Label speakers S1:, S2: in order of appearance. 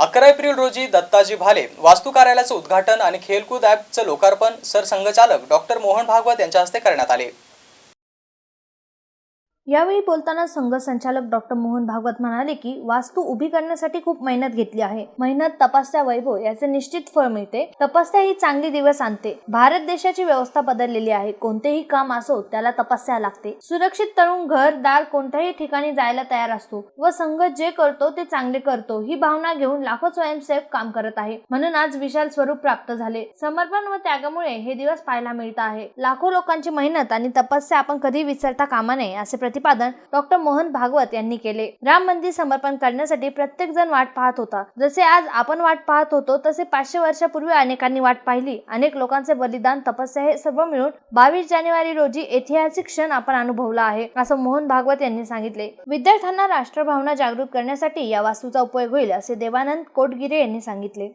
S1: अकरा एप्रिल रोजी दत्ताजी भाले वास्तू कार्यालयाचं उद्घाटन आणि खेलकूद ॲपचं लोकार्पण सरसंघचालक डॉक्टर मोहन भागवत यांच्या हस्ते करण्यात आले.
S2: यावेळी बोलताना संघ संचालक डॉक्टर मोहन भागवत म्हणाले की वास्तू उभी करण्यासाठी खूप मेहनत घेतली आहे. मेहनत तपासत्या वैभव याचे निश्चित फळ मिळते. तपस्या ही चांगली दिवस आणते. भारत देशाची व्यवस्था बदललेली आहे. कोणतेही काम असो त्याला तपस्या लागते. सुरक्षित तरुण घर दार कोणत्याही ठिकाणी जायला तयार असतो व संघ जे करतो ते चांगले करतो ही भावना घेऊन लाखो स्वयंसेवक काम करत आहे. म्हणून आज विशाल स्वरूप प्राप्त झाले. समर्पण व त्यागामुळे हे दिवस पाहायला मिळत आहे. लाखो लोकांची मेहनत आणि तपस्या आपण कधी विसरता कामा नये असे प्रति प्रतिपादन डॉक्टर मोहन भागवत यांनी केले. राम मंदिर समर्पण करण्यासाठी प्रत्येक जण वाट पाहत होता. जसे आज आपण वाट पाहत होतो तसे पाचशे वर्षापूर्वी अनेकांनी वाट पाहिली. अनेक लोकांचे बलिदान तपस्या हे सर्व मिळून बावीस जानेवारी रोजी ऐतिहासिक क्षण आपण अनुभवला आहे असं मोहन भागवत यांनी सांगितले. विद्यार्थ्यांना राष्ट्रभावना जागृत करण्यासाठी या वास्तूचा उपयोग होईल असे देवानंद कोटगिरे यांनी सांगितले.